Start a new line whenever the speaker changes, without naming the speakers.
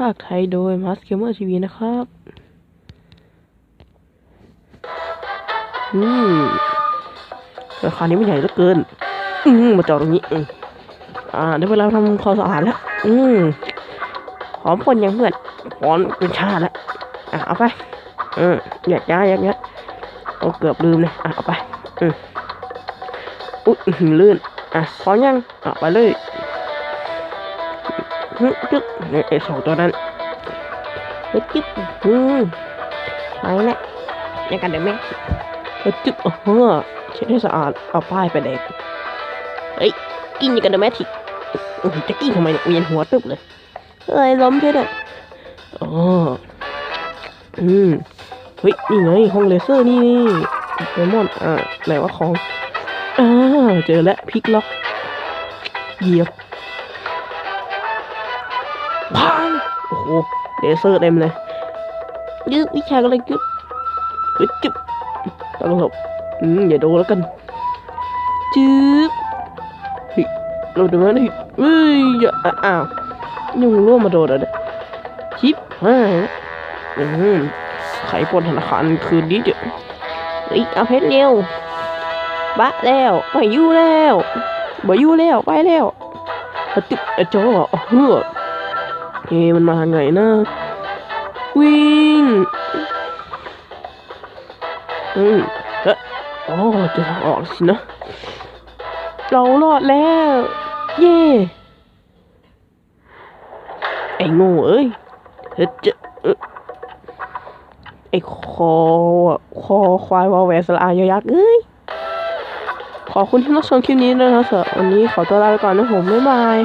ภาคไทยโดยมัสเกมเมอร์ทีวีนะครับ อืมราคานี้ไม่ใหญ่เหลือเกิน อืมมาจอดตรงนี้ อ่าได้เวลาทำความสะอาดแล้ว อืมหอมคนยังเพื่อนหอมเป็นชาแล้ว อะเอาไป อืมอยากย้ายอยากย้ยเอเกือบลืมเลยอะเอาไป อืมอุ๊ยลื่น อะพร้อมยังอะไปเลย ฮึจึ๊บเนี่ยไอ้สองตัวนั้นฮึจึ๊บอืมไปแล้วยังกันเดี๋ยวแม่ฮึจึ๊บเออเช็ดให้สะอาดเอาป้ายไปเด็กเฮ้ยกินยังกันเดี๋ยวแม่ทิอื้อหือจะกินทำไมเนี่ยเวียนหัวตึบเลยเอ้ยล้มใช่ไหมอ๋ออืมเฮ้ยนี่ไงห้องเลเซอร์นี่นี่เดมอนอ่าไหนว่าของอ่าเจอแล้วพลิกล็อกเหยียบ พังโอ้โหเลเซอร์เต็มเลยยืดวิชาก็เลยยึดเฮ้ยจึ๊บต้องหลบอืมอย่าโดนแล้วกันจึ๊บเฮ้ยเราดูมันเฮ้ยเฮ้ยอย่าอ้าวยังร่วมมาโดนอะไรชิปฮ่าอืมไขปนธนาคารคืนนี้เดี๋ยวเฮ้ยเอาเพชรเร็วบะแล้วไปยู่แล้วบ่ยู่แล้วไปแล้วตึกอะจออะเฮือ เฮ้มันมาทางไหนนะ วิ่งอืมเอ๊ะอ๋อเจะทางออกสินะ เรารอดแล้ว เย่ไอ้โง่เอ้ยเฮ้ยเจะเอ้ยไอ้คออะคอควายวอลแวสระอายอยักษ์เอ้ยขอบคุณที่รับชมคลิปนี้ด้วยนะครับสำหรับวันนี้ขอตัวลาไปก่อนนะผม บ๊ายบาย